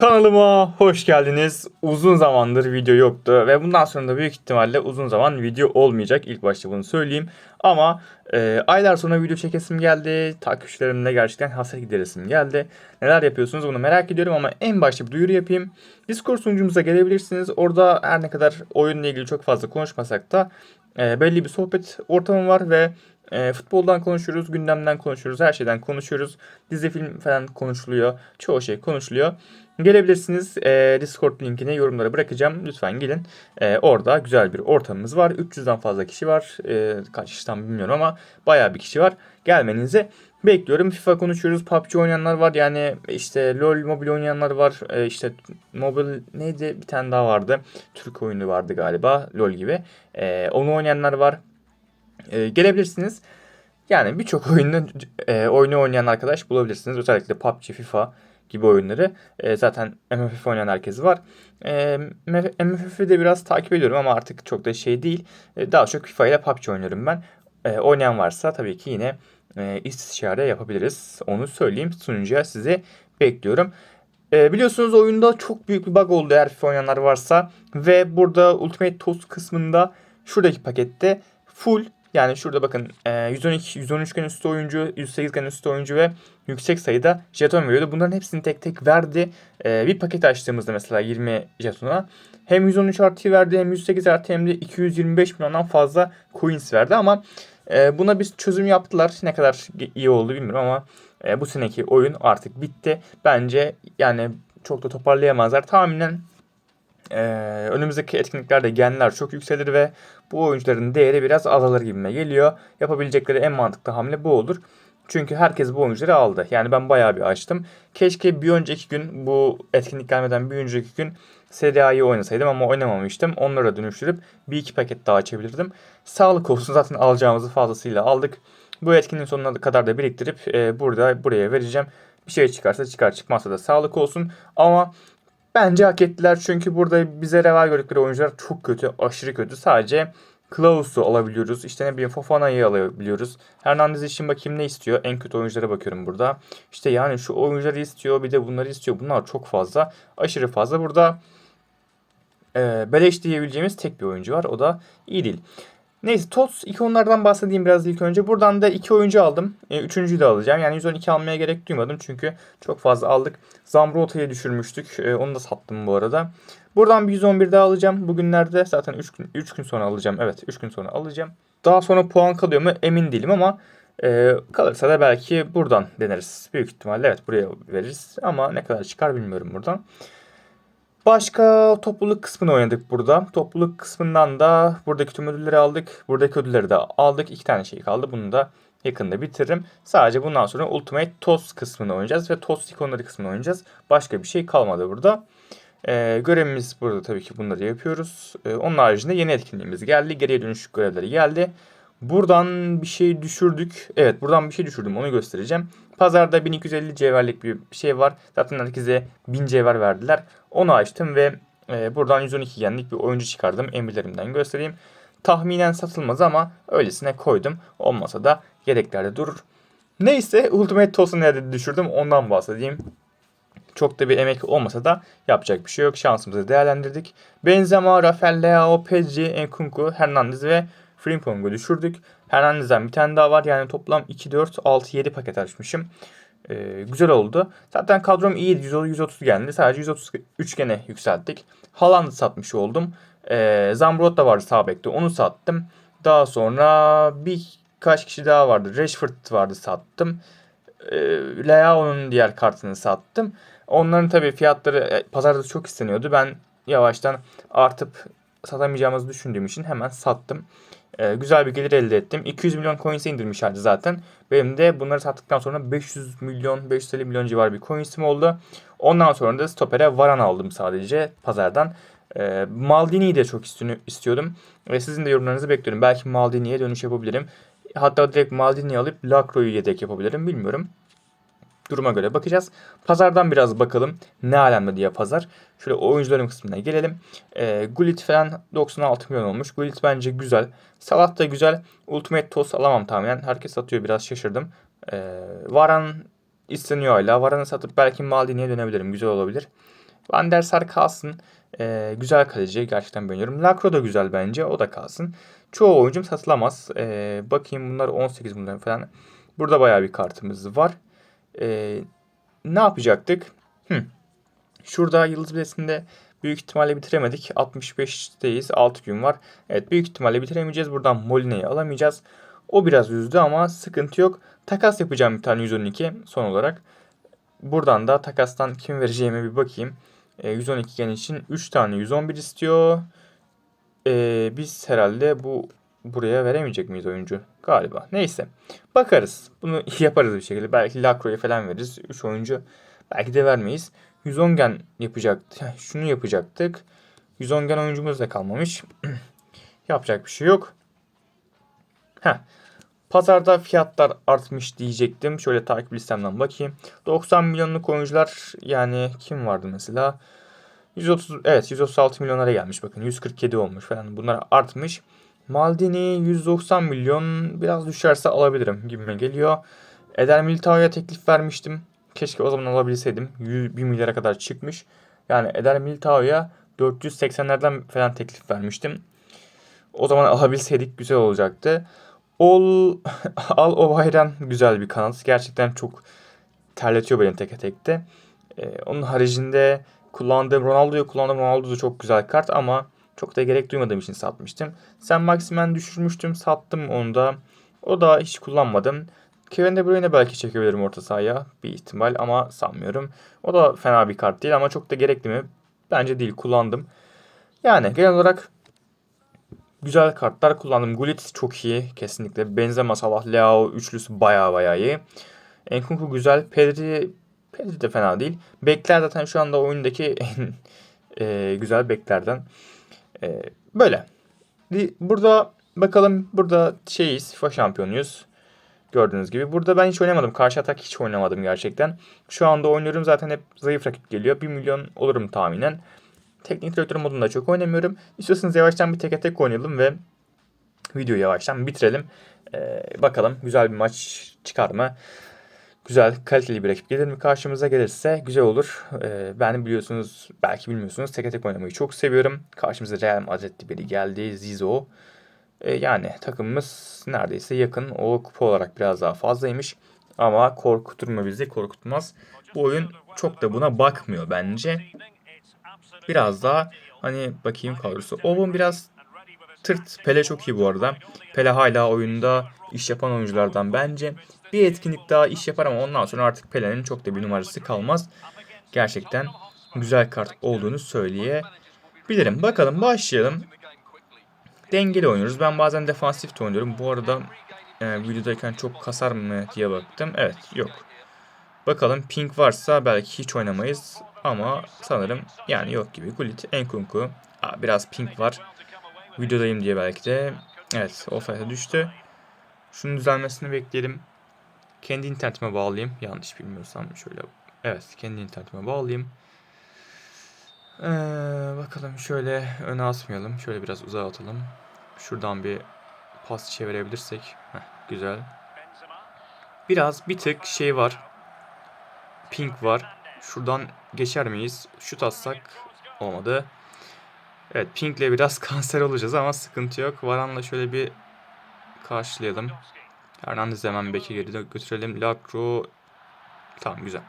Kanalıma hoş geldiniz. Uzun zamandır video yoktu ve bundan sonra da büyük ihtimalle uzun zaman video olmayacak. İlk başta bunu söyleyeyim. Ama e, aylar sonra video çekesim geldi. Takipçilerimle gerçekten hasret gideresim geldi. Neler yapıyorsunuz bunu merak ediyorum ama en başta bir duyuru yapayım. Discord sunucumuza gelebilirsiniz. Orada her ne kadar oyunla ilgili çok fazla konuşmasak da e, belli bir sohbet ortamı var ve e, futboldan konuşuyoruz, gündemden konuşuyoruz, her şeyden konuşuyoruz. Dizi film falan konuşuluyor. Çoğu şey konuşuluyor. Gelebilirsiniz. E, Discord linkini yorumlara bırakacağım. Lütfen gelin. E, orada güzel bir ortamımız var. 300'den fazla kişi var. E, kaç kişi tam bilmiyorum ama bayağı bir kişi var. Gelmenizi bekliyorum. FIFA konuşuyoruz. PUBG oynayanlar var. Yani işte LoL mobil oynayanlar var. E, işte mobil neydi? Bir tane daha vardı. Türk oyunu vardı galiba. LoL gibi. E, onu oynayanlar var. E, gelebilirsiniz. Yani birçok oyunu e, oyunu oynayan arkadaş bulabilirsiniz. Özellikle PUBG, FIFA gibi oyunları. E, zaten MFF oynayan herkes var. E, MFF'i de biraz takip ediyorum ama artık çok da şey değil. E, daha çok FIFA ile PUBG oynuyorum ben. E, oynayan varsa tabii ki yine e, istişare yapabiliriz. Onu söyleyeyim. Sunucuya sizi bekliyorum. E, biliyorsunuz oyunda çok büyük bir bug oldu eğer FIFA oynayanlar varsa. Ve burada Ultimate Toast kısmında şuradaki pakette full yani şurada bakın 112, 113 gen üstü oyuncu, 108 gen üstü oyuncu ve yüksek sayıda jeton veriyordu. Bunların hepsini tek tek verdi. E, bir paket açtığımızda mesela 20 jetona hem 113 artı verdi hem 108 artı hem de 225 milyondan fazla coins verdi ama e, buna bir çözüm yaptılar. Ne kadar iyi oldu bilmiyorum ama e, bu seneki oyun artık bitti. Bence yani çok da toparlayamazlar. Tahminen ee, önümüzdeki etkinliklerde genler çok yükselir ve bu oyuncuların değeri biraz azalır gibime geliyor. Yapabilecekleri en mantıklı hamle bu olur. Çünkü herkes bu oyuncuları aldı. Yani ben bayağı bir açtım. Keşke bir önceki gün bu etkinlik gelmeden bir önceki gün Serie A'yı oynasaydım ama oynamamıştım. Onlara dönüştürüp bir iki paket daha açabilirdim. Sağlık olsun zaten alacağımızı fazlasıyla aldık. Bu etkinliğin sonuna kadar da biriktirip e, burada buraya vereceğim. Bir şey çıkarsa çıkar çıkmazsa da sağlık olsun. Ama Bence hak ettiler çünkü burada bize reva gördükleri oyuncular çok kötü, aşırı kötü. Sadece Klaus'u alabiliyoruz. İşte ne bileyim Fofana'yı alabiliyoruz. Hernandez için bakayım ne istiyor. En kötü oyunculara bakıyorum burada. İşte yani şu oyuncuları istiyor bir de bunları istiyor. Bunlar çok fazla. Aşırı fazla. Burada e, beleş diyebileceğimiz tek bir oyuncu var. O da iyi değil. Neyse TOTS ikonlardan bahsedeyim biraz ilk önce. Buradan da iki oyuncu aldım. E, üçüncüyü de alacağım. Yani 112 almaya gerek duymadım çünkü çok fazla aldık. Zambrota'yı düşürmüştük. E, onu da sattım bu arada. Buradan bir 111 daha alacağım. Bugünlerde zaten 3 gün, 3 gün sonra alacağım. Evet 3 gün sonra alacağım. Daha sonra puan kalıyor mu emin değilim ama e, kalırsa da belki buradan deneriz. Büyük ihtimalle evet buraya veririz. Ama ne kadar çıkar bilmiyorum buradan. Başka topluluk kısmını oynadık burada. Topluluk kısmından da buradaki tüm ödülleri aldık. Buradaki ödülleri de aldık. İki tane şey kaldı. Bunu da yakında bitiririm. Sadece bundan sonra Ultimate Toast kısmını oynayacağız ve Toast ikonları kısmını oynayacağız. Başka bir şey kalmadı burada. Ee, görevimiz burada tabii ki bunları yapıyoruz. Ee, onun haricinde yeni etkinliğimiz geldi. Geriye dönüş görevleri geldi. Buradan bir şey düşürdük. Evet buradan bir şey düşürdüm onu göstereceğim. Pazarda 1250 cevherlik bir şey var. Zaten herkese 1000 cevher verdiler. Onu açtım ve e, buradan 112 genlik bir oyuncu çıkardım. Emirlerimden göstereyim. Tahminen satılmaz ama öylesine koydum. Olmasa da yedeklerde durur. Neyse Ultimate Toss'u nerede düşürdüm ondan bahsedeyim. Çok da bir emek olmasa da yapacak bir şey yok. Şansımızı değerlendirdik. Benzema, Rafael Leao, Pedri, Enkunku, Hernandez ve Frimpong'u düşürdük. Hernandez'den bir tane daha var. Yani toplam 2, 4, 6, 7 paket açmışım. Ee, güzel oldu. Zaten kadrom iyiydi. 130 geldi. Sadece 133 gene yükselttik. Haaland'ı satmış oldum. Ee, Zambrot da vardı sağ bekte. Onu sattım. Daha sonra birkaç kişi daha vardı. Rashford vardı sattım. Ee, Leao'nun diğer kartını sattım. Onların tabii fiyatları e, pazarda çok isteniyordu. Ben yavaştan artıp satamayacağımızı düşündüğüm için hemen sattım. Ee, güzel bir gelir elde ettim. 200 milyon coins'e indirmişlerdi zaten. Benim de bunları sattıktan sonra 500 milyon, 550 milyon civarı bir coins'im oldu. Ondan sonra da stopere Varan aldım sadece pazardan. E, Maldini'yi de çok istiyordum. Ve sizin de yorumlarınızı bekliyorum. Belki Maldini'ye dönüş yapabilirim. Hatta direkt Maldini alıp Lacroix'u yedek yapabilirim. Bilmiyorum. Duruma göre bakacağız. Pazardan biraz bakalım. Ne alemde diye pazar. Şöyle oyuncuların kısmına gelelim. E, Gullit falan 96 milyon olmuş. Gullit bence güzel. Salat da güzel. Ultimate Toss alamam tahminen. Herkes satıyor biraz şaşırdım. E, Varan isteniyor hala. Varan'ı satıp belki Maldini'ye dönebilirim. Güzel olabilir. Van der Sar kalsın. Ee, güzel kaleci. Gerçekten beğeniyorum. Lacro da güzel bence. O da kalsın. Çoğu oyuncum satılamaz. Ee, bakayım bunlar 18 bunların falan. Burada bayağı bir kartımız var. Ee, ne yapacaktık? Hı. Şurada Yıldız Bilesi'nde büyük ihtimalle bitiremedik. 65'teyiz. 6 gün var. Evet büyük ihtimalle bitiremeyeceğiz. Buradan Moline'yi alamayacağız. O biraz üzdü ama sıkıntı yok. Takas yapacağım bir tane 112 son olarak. Buradan da takastan kim vereceğime bir bakayım. E, 112 gen için 3 tane 111 istiyor. E, biz herhalde bu buraya veremeyecek miyiz oyuncu? Galiba. Neyse. Bakarız. Bunu yaparız bir şekilde. Belki Lacroix'e falan veririz. 3 oyuncu. Belki de vermeyiz. 110 gen yapacaktık. Şunu yapacaktık. 110 gen oyuncumuz da kalmamış. Yapacak bir şey yok. Heh. Pazarda fiyatlar artmış diyecektim. Şöyle takip listemden bakayım. 90 milyonluk oyuncular yani kim vardı mesela? 130 evet 136 milyonlara gelmiş bakın 147 olmuş falan bunlar artmış. Maldini 190 milyon biraz düşerse alabilirim gibime geliyor. Eder Militao'ya teklif vermiştim. Keşke o zaman alabilseydim. 100, 1 milyara kadar çıkmış. Yani Eder Militao'ya 480'lerden falan teklif vermiştim. O zaman alabilseydik güzel olacaktı. Ol Al Obayran güzel bir kanat. Gerçekten çok terletiyor beni teke tekte. Ee, onun haricinde kullandığım Ronaldo'yu kullandığım Ronaldo da çok güzel kart ama çok da gerek duymadığım için satmıştım. Sen Maximen düşürmüştüm sattım onu da. O da hiç kullanmadım. Kevin De Bruyne belki çekebilirim orta sahaya bir ihtimal ama sanmıyorum. O da fena bir kart değil ama çok da gerekli mi? Bence değil kullandım. Yani genel olarak güzel kartlar kullandım. Gullit çok iyi kesinlikle. Benzema, Salah, Leao üçlüsü baya baya iyi. Enkunku güzel. Pedri, Pedri de fena değil. Bekler zaten şu anda oyundaki en e, güzel beklerden. E, böyle. Burada bakalım burada şeyiz. FIFA şampiyonuyuz. Gördüğünüz gibi. Burada ben hiç oynamadım. Karşı atak hiç oynamadım gerçekten. Şu anda oynuyorum zaten hep zayıf rakip geliyor. 1 milyon olurum tahminen. Teknik direktör modunda çok oynamıyorum. İstiyorsanız yavaştan bir tek tek oynayalım ve videoyu yavaştan bitirelim. Ee, bakalım güzel bir maç çıkar mı? Güzel, kaliteli bir rakip gelir mi karşımıza gelirse güzel olur. Ee, ben biliyorsunuz, belki bilmiyorsunuz tek tek oynamayı çok seviyorum. Karşımıza Real Madrid'li biri geldi, Zizo. Ee, yani takımımız neredeyse yakın. O kupa olarak biraz daha fazlaymış. Ama korkutur mu bizi? Korkutmaz. Bu oyun çok da buna bakmıyor bence. Biraz daha hani bakayım kadrosu. Owen biraz tırt. Pele çok iyi bu arada. Pele hala oyunda iş yapan oyunculardan bence. Bir etkinlik daha iş yapar ama ondan sonra artık Pele'nin çok da bir numarası kalmaz. Gerçekten güzel kart olduğunu söyleyebilirim. Bakalım başlayalım. Dengeli oynuyoruz. Ben bazen defansif de oynuyorum. Bu arada e, videodayken çok kasar mı diye baktım. Evet yok. Bakalım pink varsa belki hiç oynamayız. Ama sanırım yani yok gibi. Gullit, Enkunku. Aa, biraz pink var. Videodayım diye belki de. Evet offside'e düştü. Şunun düzelmesini bekleyelim. Kendi internetime bağlayayım. Yanlış bilmiyorsam şöyle. Evet kendi internetime bağlayayım. Ee, bakalım şöyle öne asmayalım. Şöyle biraz uzağa atalım. Şuradan bir pas çevirebilirsek. Heh, güzel. Biraz bir tık şey var. Pink var. Şuradan geçer miyiz? Şut atsak olmadı. Evet Pink'le biraz kanser olacağız ama sıkıntı yok. Varan'la şöyle bir karşılayalım. Hernandez hemen beki geri götürelim. Lacro tamam güzel.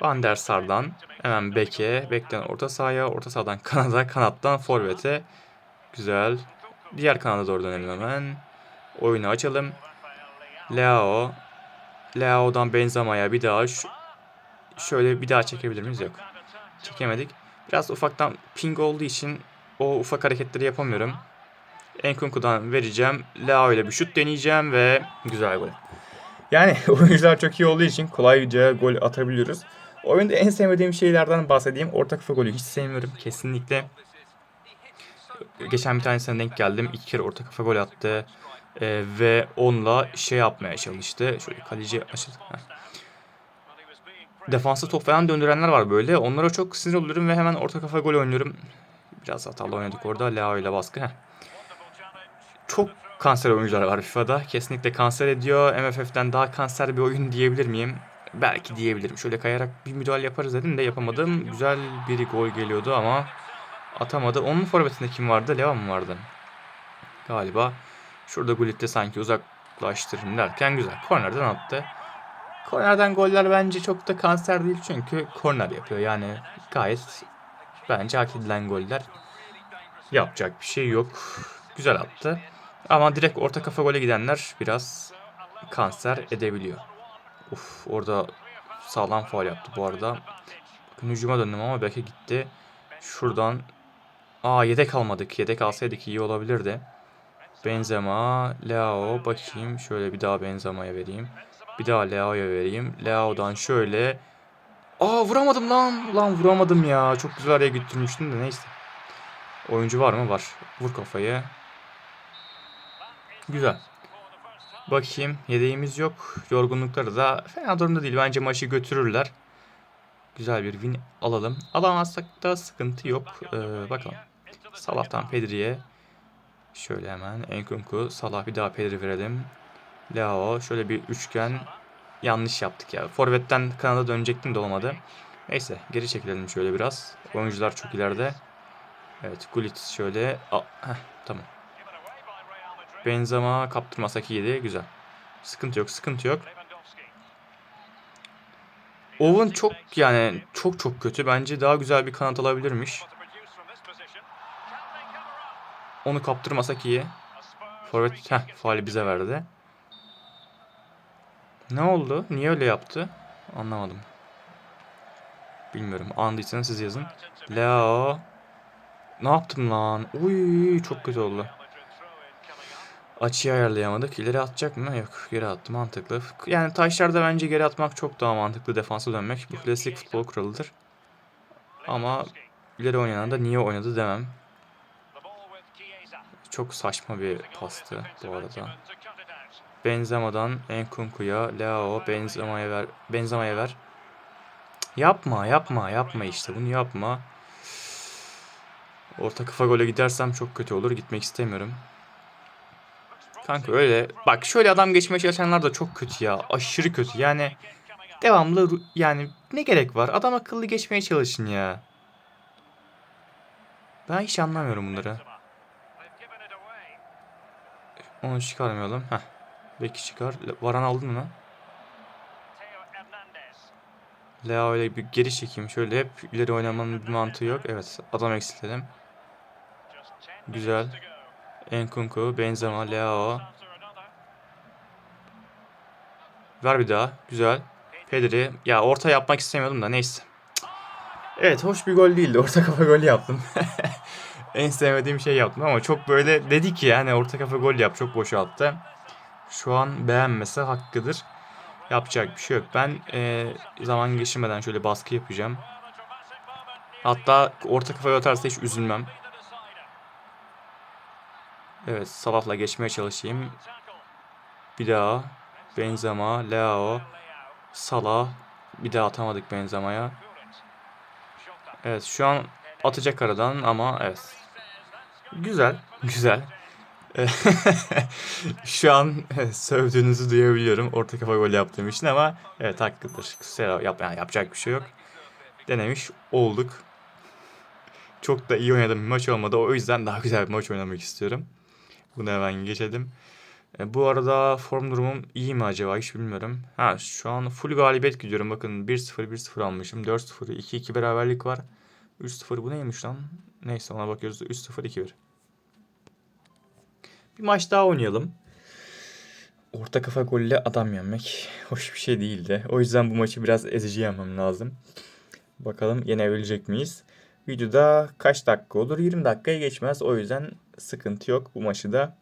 Van der Sar'dan hemen beke, bekten orta sahaya, orta sahadan kanada, kanattan forvete. Güzel. Diğer kanada doğru dönelim hemen. Oyunu açalım. Leo. Leo'dan Benzema'ya bir daha şu, şöyle bir daha çekebilir miyiz? Yok. Çekemedik. Biraz ufaktan ping olduğu için o ufak hareketleri yapamıyorum. Enkunku'dan vereceğim. Leo ile bir şut deneyeceğim ve güzel gol. Yani oyuncular çok iyi olduğu için kolayca gol atabiliyoruz. Oyunda en sevmediğim şeylerden bahsedeyim. Orta kafa golü hiç sevmiyorum kesinlikle. Geçen bir tanesine denk geldim. İki kere orta kafa gol attı. Ee, ve onunla şey yapmaya çalıştı. Şöyle kaleci açıldı. Defansa top falan döndürenler var böyle. Onlara çok sinir oluyorum ve hemen orta kafa gol oynuyorum. Biraz hatalı oynadık orada. Leo ile baskı. Heh. Çok kanser oyuncular var FIFA'da. Kesinlikle kanser ediyor. MFF'den daha kanser bir oyun diyebilir miyim? belki diyebilirim. Şöyle kayarak bir müdahale yaparız dedim de yapamadım. Güzel bir gol geliyordu ama atamadı. Onun forvetinde kim vardı? Levan mı vardı? Galiba. Şurada Gullit'te sanki uzaklaştırırım derken güzel. Kornerden attı. Kornerden goller bence çok da kanser değil çünkü korner yapıyor. Yani gayet bence hak edilen goller. Yapacak bir şey yok. Güzel attı. Ama direkt orta kafa gole gidenler biraz kanser edebiliyor. Uf orada sağlam faul yaptı bu arada. Hücuma döndüm ama belki gitti. Şuradan Aa yedek almadık. Yedek alsaydık iyi olabilirdi. Benzema, Leao bakayım. Şöyle bir daha Benzema'ya vereyim. Bir daha Leao'ya vereyim. Leao'dan şöyle. Aa vuramadım lan. Lan vuramadım ya. Çok güzel araya götürmüştüm de neyse. Oyuncu var mı? Var. Vur kafayı. Güzel. Bakayım. Yedeğimiz yok. Yorgunlukları da fena durumda değil. Bence maçı götürürler. Güzel bir win alalım. Alamazsak da sıkıntı yok. Ee, bakalım. Salah'tan Pedri'ye. Şöyle hemen Enkunku. Salah bir daha Pedri verelim. Leao. Şöyle bir üçgen. Yanlış yaptık ya. Forvet'ten kanada dönecektim de olmadı. Neyse geri çekilelim şöyle biraz. Oyuncular çok ileride. Evet Gullit şöyle. Heh, tamam. Benzema kaptırmasak iyiydi. Güzel. Sıkıntı yok sıkıntı yok. Owen çok yani çok çok kötü. Bence daha güzel bir kanat alabilirmiş. Onu kaptırmasak iyi. Forvet heh, faali bize verdi. Ne oldu? Niye öyle yaptı? Anlamadım. Bilmiyorum. Anladıysanız siz yazın. Leo. Ne yaptım lan? Uy çok kötü oldu. Açıyı ayarlayamadık. İleri atacak mı? Yok. Geri attı. Mantıklı. Yani taşlarda bence geri atmak çok daha mantıklı. Defansa dönmek. Bu klasik futbol kuralıdır. Ama ileri oynayan da niye oynadı demem. Çok saçma bir pastı bu arada. Benzema'dan Enkunku'ya, Leao, Benzema'ya ver. Benzema'ya ver. Yapma, yapma, yapma işte. Bunu yapma. Orta kafa gole gidersem çok kötü olur. Gitmek istemiyorum. Kanka öyle. Bak şöyle adam geçmeye çalışanlar da çok kötü ya. Aşırı kötü. Yani devamlı yani ne gerek var? Adam akıllı geçmeye çalışın ya. Ben hiç anlamıyorum bunları. Onu çıkarmayalım. Heh. Belki çıkar. Varan aldın mı? Leo ile bir geri çekeyim. Şöyle hep ileri oynamanın bir mantığı yok. Evet adam eksiltelim. Güzel. Enkunku, Benzema, Leo. Ver bir daha. Güzel. Pedri. Ya orta yapmak istemiyordum da neyse. Evet hoş bir gol değildi. Orta kafa golü yaptım. en sevmediğim şey yaptım ama çok böyle dedi ki yani orta kafa gol yap çok boşalttı. Şu an beğenmese hakkıdır. Yapacak bir şey yok. Ben e, zaman geçirmeden şöyle baskı yapacağım. Hatta orta kafaya atarsa hiç üzülmem. Evet Salah'la geçmeye çalışayım. Bir daha. Benzema, Leao, Salah. Bir daha atamadık Benzema'ya. Evet şu an atacak aradan ama evet. Güzel, güzel. Şu an sövdüğünüzü duyabiliyorum orta kafa gol yaptığım için ama evet hakkıdır. Kusura yap, yani yapacak bir şey yok. Denemiş olduk. Çok da iyi oynadığım bir maç olmadı. O yüzden daha güzel bir maç oynamak istiyorum. Bunu hemen geçelim. E, bu arada form durumum iyi mi acaba hiç bilmiyorum. Ha şu an full galibiyet gidiyorum. Bakın 1-0 1-0 almışım. 4-0 2-2 beraberlik var. 3-0 bu neymiş lan? Neyse ona bakıyoruz. 3-0 2-1. Bir maç daha oynayalım. Orta kafa golle adam yenmek hoş bir şey değildi. O yüzden bu maçı biraz ezici yenmem lazım. Bakalım yenebilecek miyiz? Videoda kaç dakika olur? 20 dakikaya geçmez. O yüzden sıkıntı yok. Bu maçı da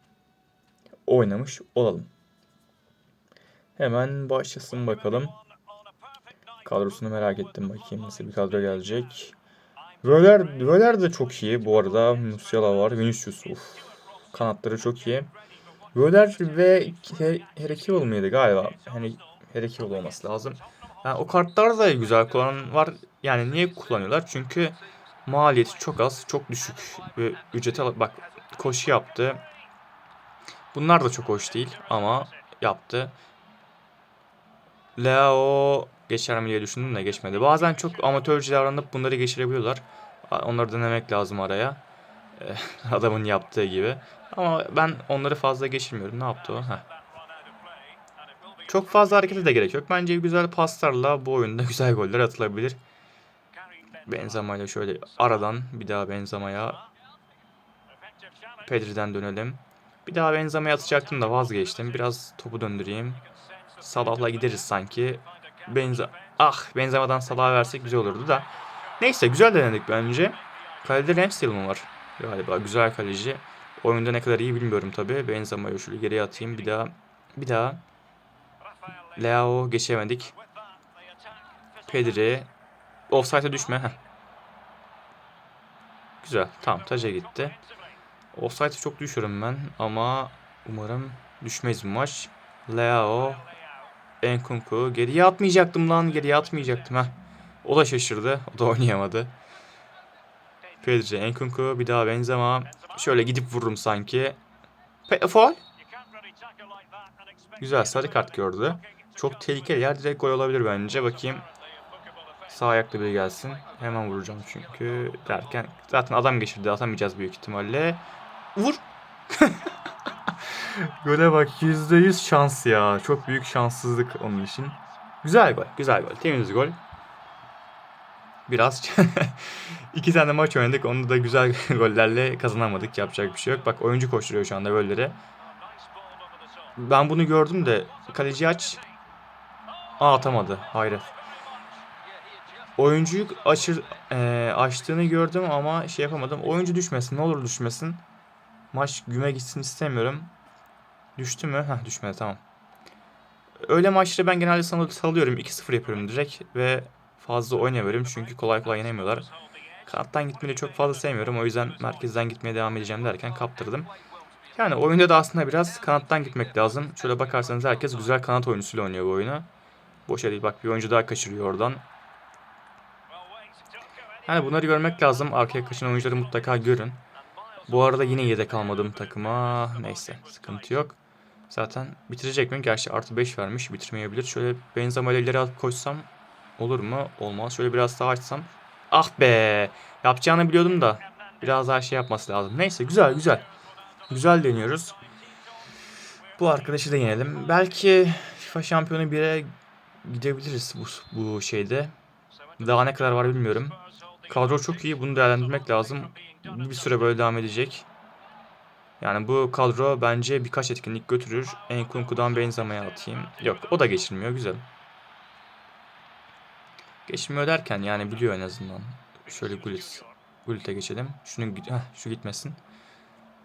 oynamış olalım. Hemen başlasın bakalım. Kadrosunu merak ettim bakayım nasıl bir kadro gelecek. Völer, Völer de çok iyi bu arada. Musiala var. Vinicius uf. Kanatları çok iyi. Völer ve Herekival mıydı galiba? Hani Herekival olması lazım. Yani o kartlar da güzel kullanan var. Yani niye kullanıyorlar? Çünkü maliyeti çok az, çok düşük bir ücrete bak koşu yaptı. Bunlar da çok hoş değil ama yaptı. Leo geçer mi diye düşündüm de geçmedi. Bazen çok amatörce davranıp bunları geçirebiliyorlar. Onları denemek lazım araya. Eh, Adamın yaptığı gibi. Ama ben onları fazla geçirmiyorum. Ne yaptı o? Heh. Çok fazla harekete de gerek yok. Bence güzel paslarla bu oyunda güzel goller atılabilir. Benzema ile şöyle aradan bir daha Benzema'ya Pedri'den dönelim. Bir daha Benzema'ya atacaktım da vazgeçtim. Biraz topu döndüreyim. Salah'la gideriz sanki. Benze ah Benzema'dan Salah'a versek güzel olurdu da. Neyse güzel denedik bence. Kalede Ramsdale mi var? Galiba güzel kaleci. Oyunda ne kadar iyi bilmiyorum tabi. Benzema'yı şöyle geriye atayım. Bir daha bir daha Leo geçemedik. Pedri. Offside'e düşme. Heh. Güzel. Tamam taca gitti. Offside'e çok düşüyorum ben ama umarım düşmeyiz bu maç. Leo. Enkunku. Geriye atmayacaktım lan. Geriye atmayacaktım. Heh. O da şaşırdı. O da oynayamadı. Pedri, Enkunku. Bir daha Benzema. Şöyle gidip vururum sanki. Pe faul. Güzel sarı kart gördü. Çok tehlikeli yer direkt gol olabilir bence. Bakayım. Sağ ayaklı biri gelsin. Hemen vuracağım çünkü derken zaten adam geçirdi atamayacağız büyük ihtimalle. Vur. Gole bak %100 şans ya. Çok büyük şanssızlık onun için. Güzel gol. Güzel gol. Temiz gol. Biraz iki tane maç oynadık. Onu da güzel gollerle kazanamadık. Yapacak bir şey yok. Bak oyuncu koşturuyor şu anda golleri. Ben bunu gördüm de kaleci aç. Aa atamadı. Hayret. Oyuncuyu açır, e, açtığını gördüm ama şey yapamadım. Oyuncu düşmesin. Ne olur düşmesin. Maç güme gitsin istemiyorum. Düştü mü? Heh düşmedi tamam. Öyle maçları ben genelde sal salıyorum. 2-0 yapıyorum direkt ve fazla oynayamıyorum çünkü kolay kolay yenemiyorlar. Kanattan gitmeyi çok fazla sevmiyorum. O yüzden merkezden gitmeye devam edeceğim derken kaptırdım. Yani oyunda da aslında biraz kanattan gitmek lazım. Şöyle bakarsanız herkes güzel kanat oyuncusuyla oynuyor bu oyunu. Boşa değil bak bir oyuncu daha kaçırıyor oradan. Yani bunları görmek lazım. Arkaya kaçan oyuncuları mutlaka görün. Bu arada yine yedek almadım takıma. Neyse sıkıntı yok. Zaten bitirecek mi? Gerçi artı 5 vermiş. Bitirmeyebilir. Şöyle Benzema ile ileri alıp koşsam olur mu? Olmaz. Şöyle biraz daha açsam. Ah be! Yapacağını biliyordum da. Biraz daha şey yapması lazım. Neyse güzel güzel. Güzel deniyoruz. Bu arkadaşı da yenelim. Belki FIFA şampiyonu 1'e gidebiliriz bu, bu şeyde. Daha ne kadar var bilmiyorum. Kadro çok iyi. Bunu değerlendirmek lazım. Bir süre böyle devam edecek. Yani bu kadro bence birkaç etkinlik götürür. Enkunku'dan Benzema'ya atayım. Yok o da geçirmiyor. Güzel. Geçmiyor derken yani biliyor en azından. Şöyle Gullit. Gullit'e geçelim. Şunu heh, şu gitmesin.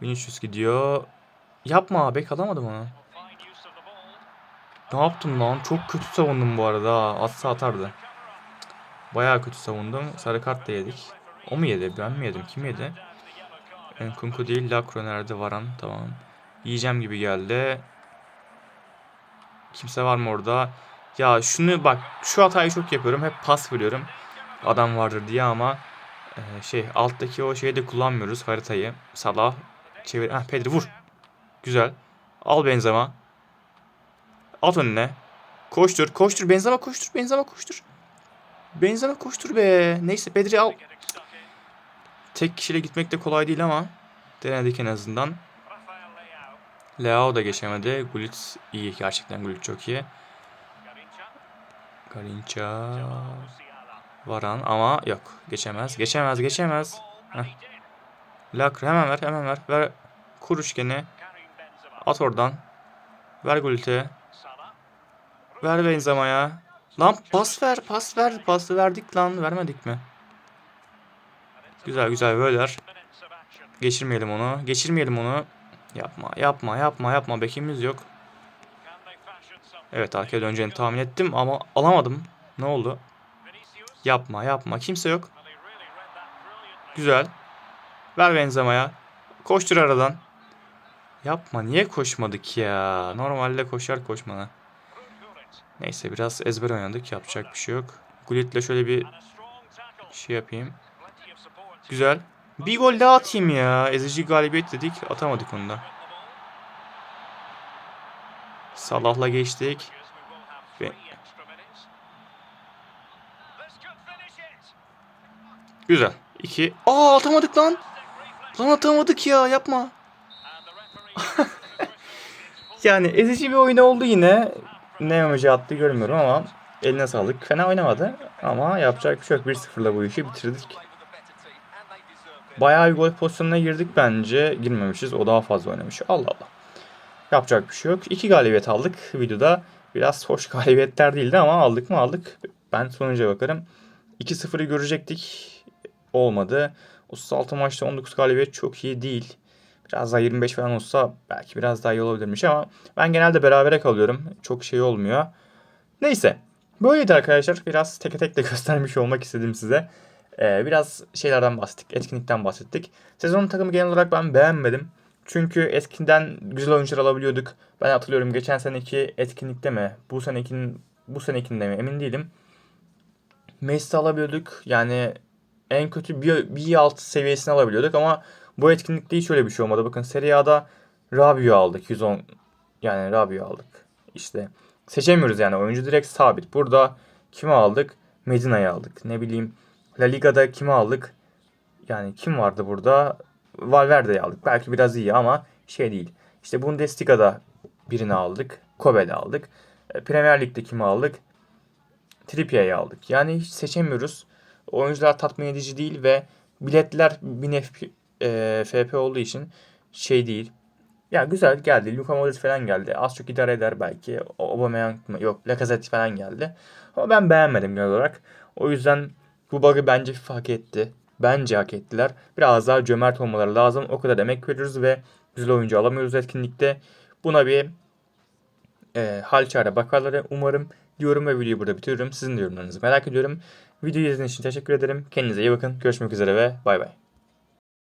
1300 gidiyor. Yapma bek alamadım onu. Ne yaptım lan? Çok kötü savundum bu arada. Atsa atardı. Bayağı kötü savundum. Sarı kart da yedik. O mu yedi? Ben mi yedim? Kim yedi? Enkunku değil. Lacro nerede? Varan. Tamam. Yiyeceğim gibi geldi. Kimse var mı orada? Ya şunu bak. Şu hatayı çok yapıyorum. Hep pas veriyorum. Adam vardır diye ama e, şey alttaki o şeyi de kullanmıyoruz haritayı. Salah çevir. Heh, Pedri vur. Güzel. Al Benzema. At önüne. Koştur. Koştur. Benzema koştur. Benzema koştur. Benzema koştur be. Neyse Pedri al. Tek kişiyle gitmek de kolay değil ama denedik en azından. Leao da geçemedi. Gullit iyi. Gerçekten Gullit çok iyi. Garinca. Varan ama yok. Geçemez. Geçemez. Geçemez. Heh. Lakr hemen ver. Hemen ver. Ver. Kur üçgeni. At oradan. Ver Gullit'e. Ver Benzema'ya. Lan pas ver. Pas ver. Pası verdik lan. Vermedik mi? Güzel güzel böyleler. Geçirmeyelim onu. Geçirmeyelim onu. Yapma yapma yapma yapma. Bekimiz yok. Evet arkaya döneceğini tahmin ettim ama alamadım. Ne oldu? Yapma yapma. Kimse yok. Güzel. Ver Benzema'ya. Koştur aradan. Yapma niye koşmadık ya? Normalde koşar koşmana. Neyse biraz ezber oynadık. Yapacak bir şey yok. Gullit'le şöyle bir şey yapayım. Güzel. Bir gol daha atayım ya. Ezici galibiyet dedik. Atamadık onu da. Salah'la geçtik. Ve... Güzel. 2. Aa atamadık lan. Lan atamadık ya yapma. yani ezici bir oyun oldu yine. Ne emoji attı görmüyorum ama eline sağlık. Fena oynamadı ama yapacak bir şey yok. 1-0'la bu işi bitirdik. Bayağı bir gol pozisyonuna girdik bence. Girmemişiz. O daha fazla oynamış. Allah Allah. Yapacak bir şey yok. İki galibiyet aldık videoda. Biraz hoş galibiyetler değildi ama aldık mı aldık. Ben sonuca bakarım. 2-0'ı görecektik. Olmadı. 36 maçta 19 galibiyet çok iyi değil. Biraz daha 25 falan olsa belki biraz daha iyi olabilirmiş ama ben genelde berabere kalıyorum. Çok şey olmuyor. Neyse. Böyleydi arkadaşlar. Biraz tek tek de göstermiş olmak istedim size. Ee, biraz şeylerden bahsettik. Etkinlikten bahsettik. Sezonun takımı genel olarak ben beğenmedim. Çünkü eskiden güzel oyuncular alabiliyorduk. Ben hatırlıyorum geçen seneki etkinlikte mi? Bu senekinin bu senekinde mi? Emin değilim. Messi alabiliyorduk. Yani en kötü bir, bir alt seviyesini alabiliyorduk ama bu etkinlikte hiç öyle bir şey olmadı. Bakın Serie A'da Rabio aldık. 110 yani Rabio aldık. İşte seçemiyoruz yani oyuncu direkt sabit. Burada kimi aldık? Medina'yı aldık. Ne bileyim La Liga'da kimi aldık? Yani kim vardı burada? Valverde'yi aldık. Belki biraz iyi ama şey değil. İşte Bundesliga'da birini aldık. Kobe'de aldık. E, Premier Lig'de kimi aldık? Trippier'i aldık. Yani hiç seçemiyoruz. Oyuncular tatmin edici değil ve biletler 1000 FP, e, FP olduğu için şey değil. Ya güzel geldi. Luka Modric falan geldi. Az çok idare eder belki. Aubameyang mı? Yok. Lacazette falan geldi. Ama ben beğenmedim genel olarak. O yüzden bu bug'ı bence FIFA hak etti. Bence hak ettiler. Biraz daha cömert olmaları lazım. O kadar emek veriyoruz ve güzel oyuncu alamıyoruz etkinlikte. Buna bir e, hal çare bakarlar umarım diyorum ve videoyu burada bitiriyorum. Sizin de yorumlarınızı merak ediyorum. Videoyu izlediğiniz için teşekkür ederim. Kendinize iyi bakın. Görüşmek üzere ve bay bay.